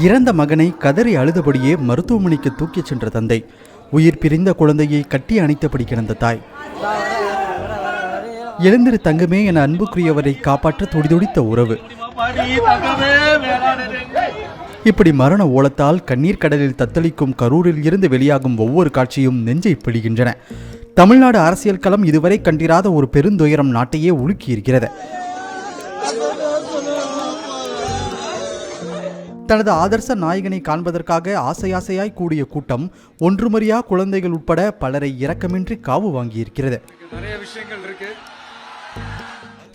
இறந்த மகனை கதறி அழுதபடியே மருத்துவமனைக்கு தூக்கிச் சென்ற தந்தை. உயிர் பிரிந்த குழந்தையை கட்டி அணைத்தபடி கிடந்த தாய். எழுந்திரு தங்கமே என அன்புக்குரியவரை காப்பாற்ற துடிதுடித்த உறவு. இப்படி மரண ஓலத்தால் கண்ணீர் கடலில் தத்தளிக்கும் கரூரில் இருந்து வெளியாகும் ஒவ்வொரு காட்சியும் நெஞ்சை பிழிகின்றன. தமிழ்நாடு அரசியல் களம் இதுவரை கண்டிராத ஒரு பெருந்துயரம் நாட்டையே உலுக்கியிருக்கிறது. தனது ஆதர்ச நாயகனை காண்பதற்காக ஆசையாசையாய் கூடிய கூட்டம் ஒன்றுமறியா குழந்தைகள் உட்பட பலரை இரக்கமின்றி காவு வாங்கியிருக்கிறது. நிறைய விஷயங்கள் இருக்கு.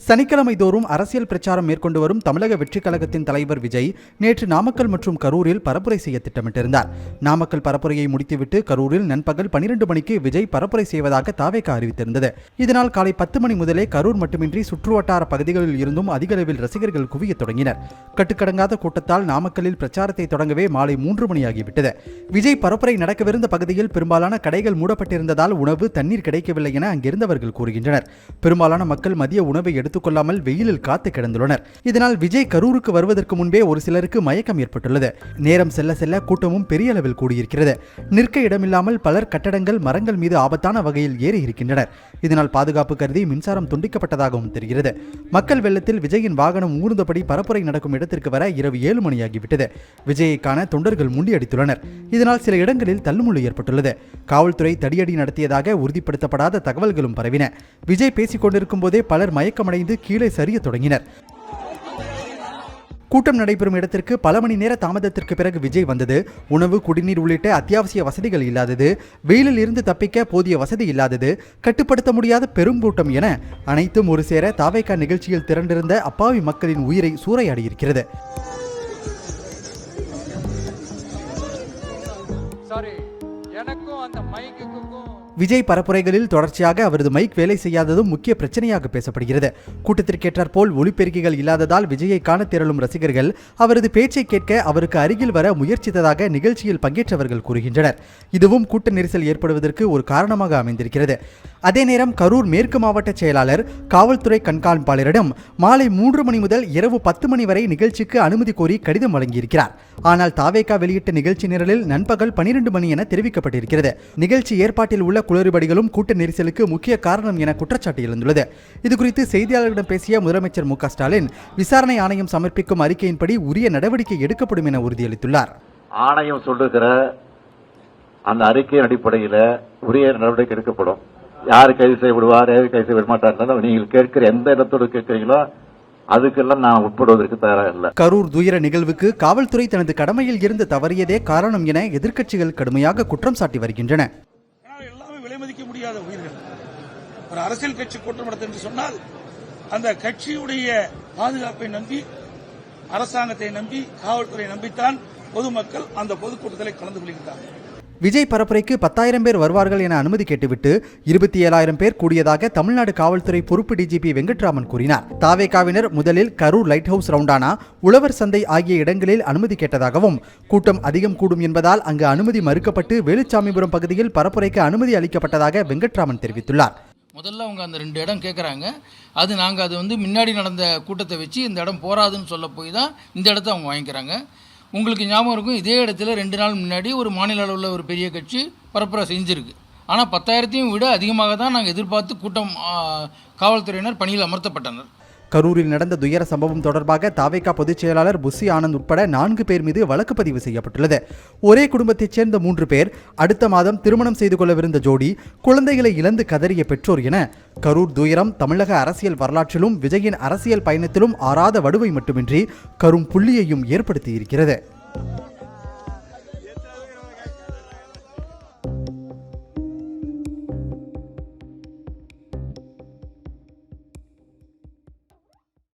சனிக்கிழமை தோறும் அரசியல் பிரச்சாரம் மேற்கொண்டு வரும் தமிழக வெற்றிக் கழகத்தின் தலைவர் விஜய் நேற்று நாமக்கல் மற்றும் கரூரில் பரப்புரை செய்ய திட்டமிட்டிருந்தார். நாமக்கல் பரப்புரையை முடித்துவிட்டு கரூரில் நண்பகல் பனிரெண்டு மணிக்கு விஜய் பரப்புரை செய்வதாக தாவேக அறிவித்திருந்தது. இதனால் காலை பத்து மணி முதலே கரூர் மட்டுமின்றி சுற்றுவட்டார பகுதிகளில் இருந்தும் அதிக அளவில் ரசிகர்கள் குவியத் தொடங்கினர். கட்டுக்கடங்காத கூட்டத்தால் நாமக்கல்லில் பிரச்சாரத்தை தொடங்கவே மாலை மூன்று மணியாகிவிட்டது. விஜய் பரப்புரை நடக்கவிருந்த பகுதியில் பெரும்பாலான கடைகள் மூடப்பட்டிருந்ததால் உணவு தண்ணீர் கிடைக்கவில்லை என அங்கிருந்தவர்கள் கூறுகின்றனர். பெரும்பாலான மக்கள் மதிய உணவை எடுத்து எடுத்துக்கொள்ளாமல் வெயிலில் காத்து கிடந்துள்ளனர். இதனால் விஜய் கரூருக்கு வருவதற்கு முன்பே ஒரு சிலருக்கு மயக்கம் ஏற்பட்டுள்ளது. நேரம் செல்ல செல்ல கூட்டமும் பெரிய அளவில் கூடியிருக்கிறது. நிற்க இடமில்லாமல் பலர் கட்டடங்கள் மரங்கள் மீது ஆபத்தான வகையில் ஏறி இருக்கின்றனர். இதனால் பாதுகாப்பு கருதி மின்சாரம் துண்டிக்கப்பட்டதாகவும் தெரிகிறது. மக்கள் வெள்ளத்தில் விஜயின் வாகனம் ஊர்ந்தபடி பரப்புரை நடக்கும் இடத்திற்கு வர இரவு ஏழு மணியாகிவிட்டது. விஜயை காண தொண்டர்கள் முண்டியடித்துள்ளனர். இதனால் சில இடங்களில் தள்ளுமுள்ளு ஏற்பட்டுள்ளது. காவல்துறை தடியடி நடத்தியதாக உறுதிப்படுத்தப்படாத தகவல்களும் பரவின. விஜய் பேசிக் கொண்டிருக்கும் போதே பலர் மயக்கமடைந்து கீழே சரிய தொடங்கினர். கூட்டம் நடைபெறும் இடத்திற்கு பல மணி நேர தாமதத்திற்கு பிறகு விஜய் வந்தது. உணவு குடிநீர் உள்ளிட்ட அத்தியாவசிய வசதிகள் இல்லாதது. வெயிலில் இருந்து தப்பிக்க போதிய வசதி இல்லாதது. கட்டுப்படுத்த முடியாத பெருங்கூட்டம் என அனைத்தும் ஒரு சேர தாவேக்கா நிகழ்ச்சியில் திரண்டிருந்த அப்பாவி மக்களின் உயிரை சூறையாடியிருக்கிறது. சாரி எனக்கும் அந்த மைக்குக்கும் விஜய் பரப்புரைகளில் தொடர்ச்சியாக அவரது மைக் வேலை செய்யாததும் முக்கிய பிரச்சனையாக பேசப்படுகிறது. கூட்டத்திற்கேற்றார் போல் ஒளிபெருக்கிகள் இல்லாததால் விஜயை காண திரளும் ரசிகர்கள் அவரது பேச்சை கேட்க அவருக்கு அருகில் வர முயற்சித்ததாக நிகழ்ச்சியில் பங்கேற்றவர்கள் கூறுகின்றனர். இதுவும் கூட்ட நெரிசல் ஏற்படுவதற்கு ஒரு காரணமாக அமைந்திருக்கிறது. அதே நேரம் கரூர் மேற்கு மாவட்ட செயலாளர் காவல்துறை கண்காணிப்பாளரிடம் மாலை மூன்று மணி முதல் இரவு பத்து மணி வரை நிகழ்ச்சிக்கு அனுமதி கோரி கடிதம் வழங்கியிருக்கிறார். ஆனால் தாவேகா வெளியிட்ட நிகழ்ச்சி நிரலில் நண்பகல் பனிரெண்டு மணி என தெரிவிக்கப்பட்டிருக்கிறது. நிகழ்ச்சி ஏற்பாட்டில் உள்ள குளறுபடிகளும் கூட்ட நெரிசலுக்கு முக்கிய காரணம் என குற்றச்சாட்டு எழுந்துள்ளது. இதுகுறித்து செய்தியாளர்களிடம் பேசிய முதலமைச்சர் மு ஸ்டாலின் விசாரணை ஆணையம் சமர்ப்பிக்கும் அறிக்கையின்படி உரிய நடவடிக்கை எடுக்கப்படும் என உறுதியளித்துள்ளார். ஆணையம் சொல்லுகிற அந்த அறிக்கையின் அடிப்படையில் உரிய நடவடிக்கை எடுக்கப்படும். யார் கைது செய்யப்படுவார் யார் கைது செய்ய மாட்டார் நீங்கள் கேட்கிற எந்த இடத்தோடு கேட்கிறீங்களோ அதுக்கெல்லாம் நான் உட்படுவதற்கு தயாராக இல்லை. கரூர் துயர நிகழ்வுக்கு காவல்துறை தனது கடமையில் இருந்து தவறியதே காரணம் என எதிர்க்கட்சிகள் கடுமையாக குற்றம் சாட்டி வருகின்றன ஆனால் எல்லாமே விலை மதிக்க முடியாத உயிர்கள். ஒரு அரசியல் கட்சி கூட்டம் நடத்த என்று சொன்னால் அந்த கட்சியுடைய பாதுகாப்பை நம்பி அரசாங்கத்தை நம்பி காவல்துறை நம்பித்தான் பொதுமக்கள் அந்த பொதுக்கூட்டத்தில் கலந்து கொள்கிறார்கள். விஜய் பரப்புரைக்கு பத்தாயிரம் பேர் வருவார்கள் என அனுமதி கேட்டுவிட்டு இருபத்தி ஏழாயிரம் பேர் கூடியதாக தமிழ்நாடு காவல்துறை பொறுப்பு டிஜிபி வெங்கட்ராமன் கூறினார். தாவேகாவினர் முதலில் கரூர் லைட் ஹவுஸ் ரவுண்டானா உழவர் சந்தை ஆகிய இடங்களில் அனுமதி கேட்டதாகவும் கூட்டம் அதிகம் கூடும் என்பதால் அங்கு அனுமதி மறுக்கப்பட்டு வேலுச்சாமிபுரம் பகுதியில் பரப்புரைக்கு அனுமதி அளிக்கப்பட்டதாக வெங்கட்ராமன் தெரிவித்துள்ளார். முதல்ல அவங்க அந்த ரெண்டு இடம் கேட்குறாங்க அது நாங்கள் அது வந்து முன்னாடி நடந்த கூட்டத்தை வச்சு இந்த இடம் போராதுன்னு சொல்ல போய் தான் இந்த இடத்த அவங்க வாங்கிக்கிறாங்க. உங்களுக்கு ஞாபகம் இருக்கும் இதே இடத்துல ரெண்டு நாள் முன்னாடி ஒரு மாநில அளவில் ஒரு பெரிய கட்சி பரப்புரை செஞ்சுருக்கு. ஆனால் பத்தாயிரத்தையும் விட அதிகமாக தான் நாங்கள் எதிர்பார்த்து கூட்டம் காவல்துறையினர் பணியில் அமர்த்தப்பட்டனர். கரூரில் நடந்த துயர சம்பவம் தொடர்பாக தாவேகா பொதுச் செயலாளர் புஸ்ஸி ஆனந்த் உட்பட நான்கு பேர் மீது வழக்கு பதிவு செய்யப்பட்டுள்ளது. ஒரே குடும்பத்தைச் சேர்ந்த மூன்று பேர் அடுத்த மாதம் திருமணம் செய்து கொள்ளவிருந்த ஜோடி குழந்தைகளை இழந்து கதறிய பெற்றோர் என கரூர் துயரம் தமிழக அரசியல் வரலாற்றிலும் விஜயின் அரசியல் பயணத்திலும் ஆறாத வடுவை மட்டுமின்றி கரும் புள்ளியையும் ஏற்படுத்தியிருக்கிறது.